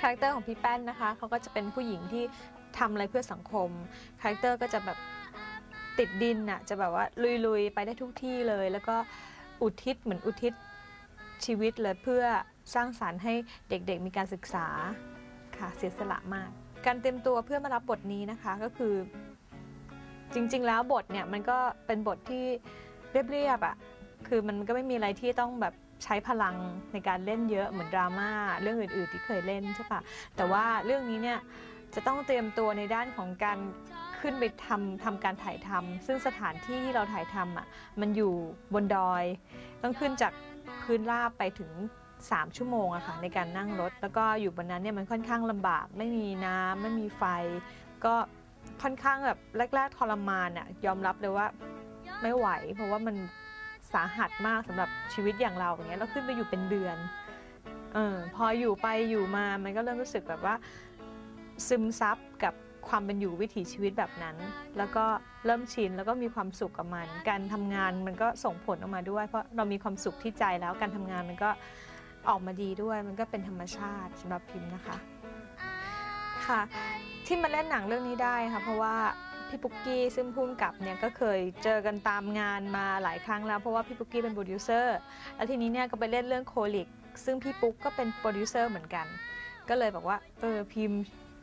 คาแรคเตอร์ของพี่แป้นนะคะเขาก็จะเป็นผู้หญิงที่ทำอะไรเพื่อสังคมคาแรคเตอร์ก็จะแบบติดดินน่ะจะแบบว่าลุยๆ ไปได้ทุกที่เลย แล้วก็อุทิศเหมือนอุทิศชีวิตเลยเพื่อสร้างสารรค์ให้เด็กๆมีการศึกษาค่ะเสียสละมาก การเตรียมตัวเพื่อมารับบทนี้นะคะก็คือ จริงๆแล้วบทเนี่ยมันก็เป็นบทที่เรียบๆอะ คือมันก็ไม่มีอะไรที่ต้องแบบใช้พลังในการเล่นเยอะเหมือนดราม่าเรื่องอื่น ๆ ที่เคยเล่นใช่ปะแต่ว่าเรื่องนี้เนี่ยจะต้องเตรียมตัวในด้านของการขึ้นไปทำทำการถ่ายทำซึ่งสถานที่ที่เราถ่ายทำอะมันอยู่บนดอย ต้องขึ้นจากพื้นราบไปถึง 3 ชั่วโมงอะค่ะในการนั่งรถ แล้วก็อยู่บนนั้นเนี่ยมันค่อนข้างลำบาก ไม่มีน้ำไม่มีไฟ ก็ค่อนข้างแบบแรกๆทรมานอะยอมรับเลยว่าไม่ไหว เพราะว่ามัน สาหัสมากสำหรับชีวิตอย่างเราอย่างเงี้ยเราขึ้นไปอยู่เป็นเดือนเออพออยู่ไปอยู่มามันก็เริ่มรู้สึกแบบว่าซึมซับกับความเป็นอยู่วิถีชีวิตแบบนั้น แล้วก็เริ่มชินแล้วก็มีความสุขกับมัน การทำงานมันก็ส่งผลออกมาด้วย เพราะเรามีความสุขที่ใจแล้วการทำงานมันก็ออกมาดีด้วย มันก็เป็นธรรมชาติสำหรับพิมพ์นะคะค่ะที่มาเล่นหนังเรื่องนี้ได้ค่ะเพราะว่า พี่ปุ๊กกี้ซึ่งพุ่มกับเนี่ยก็เคยเจอกันตามงานมาหลายครั้งแล้วเพราะว่าพี่ปุ๊กกี้เป็นโปรดิวเซอร์แล้วทีนี้เนี่ยก็ไปเล่นเรื่องโคลิกซึ่งพี่ปุ๊กก็เป็นโปรดิวเซอร์เหมือนกัน ก็เลยบอกว่าเออพิม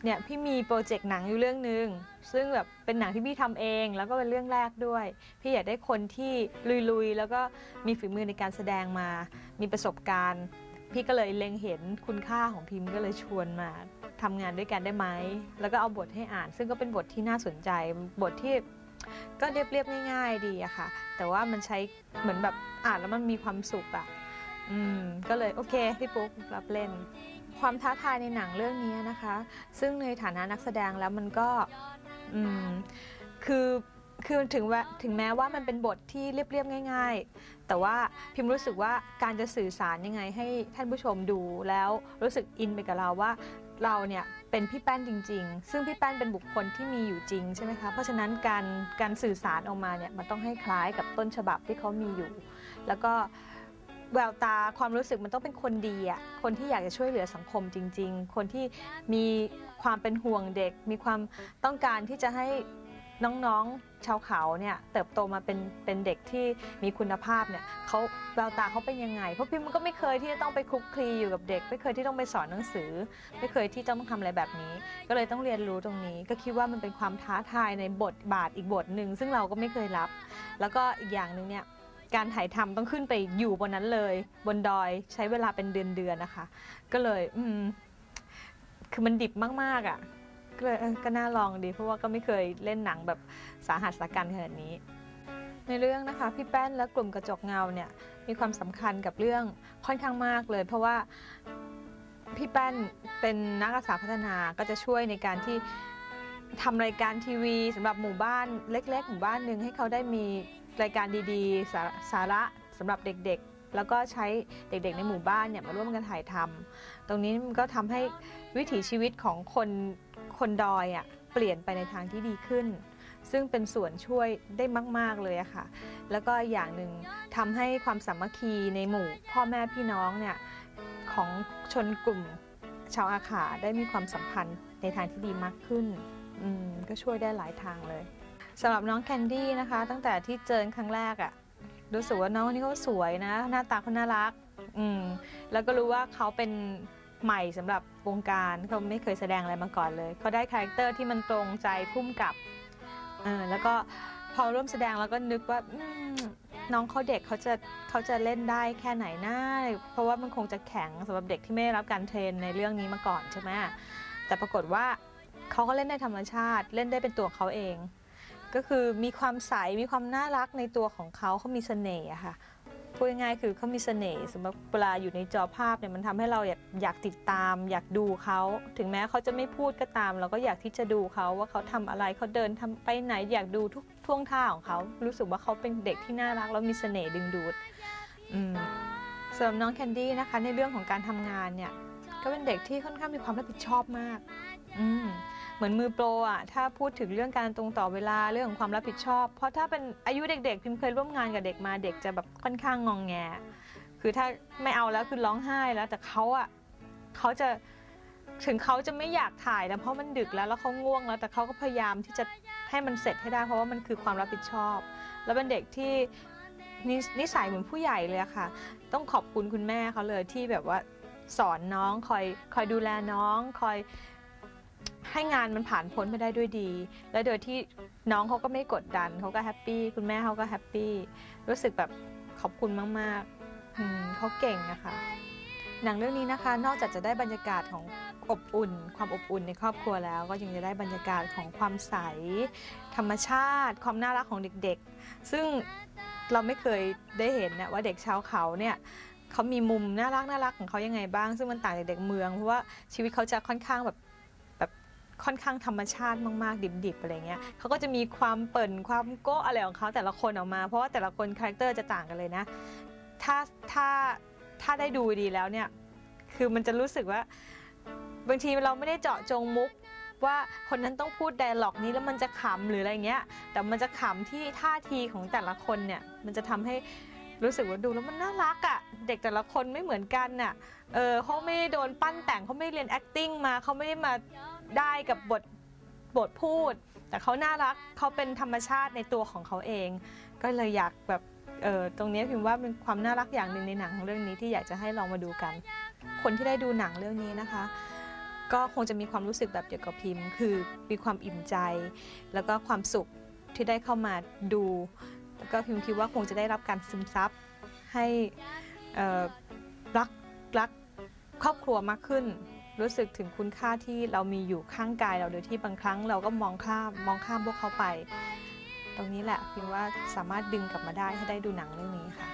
เนี่ยพี่มีโปรเจกต์หนังอยู่เรื่องหนึ่งซึ่งแบบเป็นหนังที่พี่ทำเองแล้วก็เป็นเรื่องแรกด้วย พี่อยากได้คนที่ลุยๆ แล้วก็มีฝีมือในการแสดงมา มีประสบการณ์ พี่ก็เลยเล็งเห็นคุณค่าของพิมพ์ก็เลยชวนมาทำงานด้วยกันได้ไหม แล้วก็เอาบทให้อ่าน ซึ่งก็เป็นบทที่น่าสนใจ บทที่ก็เรียบๆง่าย ๆ ดีอะค่ะ แต่ว่ามันใช้เหมือนแบบอ่านแล้วมันมีความสุขอะอืม ก็เลยโอเคพี่ปุ๊กรับเล่น ความท้าทายในหนังเรื่องนี้นะคะ ซึ่งในฐานะนักแสดงแล้วมันก็ อืม คือ คือถึงว่าถึงแม้ว่ามันเป็นบทที่เรียบๆง่าย ๆ แต่ว่าพิมรู้สึกว่าการจะสื่อสารยังไงให้ท่านผู้ชมดูแล้วรู้สึกอินไปกับเราว่าเราเนี่ยเป็นพี่แป้นจริง ๆ ซึ่งพี่แป้นเป็นบุคคลที่มีอยู่จริงใช่ไหมคะ เพราะฉะนั้นการการสื่อสารออกมาเนี่ยมันต้องให้คล้ายกับต้นฉบับที่เขามีอยู่ แล้วก็แววตาความรู้สึกมันต้องเป็นคนดีอะคนที่อยากจะช่วยเหลือสังคมจริง ๆ คนที่มีความเป็นห่วงเด็ก มีความต้องการที่จะให้ น้องๆชาวเขาเนี่ยเติบโตมาเป็นเป็นเด็กที่มีคุณภาพเนี่ยเขาแววตาเขาเป็นยังไง เพราะพิมก็ไม่เคยที่จะต้องไปคลุกคลีอยู่กับเด็ก ไม่เคยที่ต้องไปสอนหนังสือ ไม่เคยที่จะต้องทำอะไรแบบนี้ ก็เลยต้องเรียนรู้ตรงนี้ ก็คิดว่ามันเป็นความท้าทายในบทบาทอีกบทหนึ่งซึ่งเราก็ไม่เคยรับ แล้วก็อีกอย่างหนึ่งเนี่ยการถ่ายทำต้องขึ้นไปอยู่บนนั้นเลย บนดอยใช้เวลาเป็นเดือนๆนะคะ ก็เลยอืมคือมันดิบมากๆอะ ก็ก็น่าลองดี เพราะว่าก็ไม่เคยเล่นหนังแบบสาหัสสากันขนาดนี้ ในเรื่องนะคะพี่แป้นและกลุ่มกระจกเงาเนี่ยมีความสำคัญกับเรื่องค่อนข้างมากเลย เพราะว่าพี่แป้นเป็นนักอาสาพัฒนาก็จะช่วยในการที่ทำรายการทีวีสำหรับหมู่บ้านเล็ก ๆ หมู่บ้านหนึ่งให้เขาได้มีรายการดีๆ สาสาระสำหรับเด็กๆ แล้วก็ใช้เด็กๆ ในหมู่บ้านเนี่ยมาร่วมกันถ่ายทำตรงนี้มันก็ทำให้วิถีชีวิตของคน คนดอยอะ่ะเปลี่ยนไปในทางที่ดีขึ้น ซึ่งเป็นส่วนช่วยได้มาก ๆ เลยอะค่ะ แล้วก็อย่างหนึ่งทำให้ความสามัคคีในหมู่พ่อแม่พี่น้องเนี่ยของชนกลุ่มชาวอาขาได้มีความสัมพันธ์ในทางที่ดีมากขึ้นก็ช่วยได้หลายทางเลยสำหรับน้องแคนดี้นะคะ ตั้งแต่ที่เจอครั้งแรกอะรู้สึกว่าน้องนนี้เขาสวยนะ หน้าตาเขาน่ารัก อืมแล้วก็รู้ว่าเขาเป็น ใหม่สำหรับวงการเขาไม่เคยแสดงอะไรมาก่อนเลยเขาได้คาแรคเตอร์ที่มันตรงใจพุ่มกับเออแล้วก็พอร่วมแสดงแล้วก็นึกว่าน้องเขาเด็กเขาจะเขาจะเล่นได้แค่ไหนนะเพราะว่ามันคงจะแข็งสำหรับเด็กที่ไม่ได้รับการเทรนในเรื่องนี้มาก่อนใช่ไหมแต่ปรากฏว่าเขาก็เล่นได้ธรรมชาติเล่นได้เป็นตัวเขาเอง ก็คือมีความใสมีความน่ารักในตัวของเขาเขามีเสน่ห์ค่ะ พูดง่ายๆคือเขามีเสน่ห์สำหรับเวลาอยู่ในจอภาพเนี่ยมันทำให้เราอยากอยากติดตาม อยากดูเขาถึงแม้เขาจะไม่พูดก็ตาม เราก็อยากที่จะดูเขาว่าเขาทำอะไรเขาเดินทำไปไหนอยากดูทุกท่วงท่าของเขารู้สึกว่าเขาเป็นเด็กที่น่ารักแล้วมีเสน่ห์ดึงดูดสำหรับน้องแคนดี้นะคะในเรื่องของการทำงานเนี่ย ก็เป็นเด็กที่ค่อนข้างมีความรับผิดชอบมาก อืมเหมือนมือโปรอะ ถ้าพูดถึงเรื่องการตรงต่อเวลาเรื่องของความรับผิดชอบ เพราะถ้าเป็นอายุเด็กๆ พิมเคยร่วมงานกับเด็กมาเด็กจะแบบค่อนข้างงองแง คือถ้าไม่เอาแล้วคือร้องไห้แล้วแต่เขาอะเขาจะถึงเขาจะไม่อยากถ่ายนะเพราะมันดึกแล้วแล้วเขาง่วงแล้ว แต่เขาก็พยายามที่จะให้มันเสร็จให้ได้ เพราะว่ามันคือความรับผิดชอบ แล้วเป็นเด็กที่นิสัยเหมือนผู้ใหญ่เลยค่ะ ต้องขอบคุณคุณแม่เขาเลยที่แบบว่า สอนน้องคอยคอยดูแลน้องคอยให้งานมันผ่านพ้นไปได้ด้วยดี แล้วโดยที่น้องเขาก็ไม่กดดันเขาก็แฮปปี้คุณแม่เขาก็แฮปปี้รู้สึกแบบขอบคุณมากๆเขาเก่งนะคะ หนังเรื่องนี้นะคะ นอกจากจะได้บรรยากาศของอบอุ่น ความอบอุ่นในครอบครัวแล้ว ก็ยังจะได้บรรยากาศของความใส ธรรมชาติ ความน่ารักของเด็กๆ ซึ่งเราไม่เคยได้เห็นนะว่าเด็กชาวเขาเนี่ย เขามีมุมน่ารักน่ารักของเขายังไงบ้าง ซึ่งมันต่างจากเด็กเมือง เพราะว่าชีวิตเขาจะค่อนข้างแบบแบบค่อนข้างธรรมชาติมากๆ ดิบๆอะไรเงี้ยเขาก็จะมีความเปิ่นความโก้อะไรของเขาแต่ละคนออกมา เพราะว่าแต่ละคนคาแรคเตอร์จะต่างกันเลยนะ ถ้าถ้าถ้าได้ดูดีแล้วเนี่ยคือมันจะรู้สึกว่าบางทีเราไม่ได้เจาะจงมุกว่าคนนั้นต้องพูดไดอะล็อกนี้แล้วมันจะขำหรืออะไรเงี้ย แต่มันจะขำที่ท่าทีของแต่ละคนเนี่ย มันจะทำให้ รู้สึกว่าดูแล้วมันน่ารักอะ่ะ เด็กแต่ละคนไม่เหมือนกันน่ะ เออเขาไม่ได้โดนปั้นแต่งเขาไม่ได้เรียน acting มาเขาไม่ได้มาได้กับบทบทพูด แต่เขาน่ารักเขาเป็นธรรมชาติในตัวของเขาเอง ก็เลยอยากแบบเออตรงนี้พิมพ์ว่าเป็นความน่ารักอย่างหนึ่งในหนังเรื่องนี้ที่อยากจะให้ลองมาดูกัน คนที่ได้ดูหนังเรื่องนี้นะคะ ก็คงจะมีความรู้สึกแบบเดียวกับพิมพ์ คือมีความอิ่มใจ แล้วก็ความสุขที่ได้เข้ามาดู ก็พิมคิดว่าคงจะได้รับการซึมซับให้รักรักครอบครัวมากขึ้น รู้สึกถึงคุณค่าที่เรามีอยู่ข้างกายเราโดยที่บางครั้งเราก็มองข้ามมองข้ามพวกเขาไป ตรงนี้แหละพิมว่าสามารถดึงกลับมาได้ให้ได้ดูหนังเรื่องนี้ค่ะ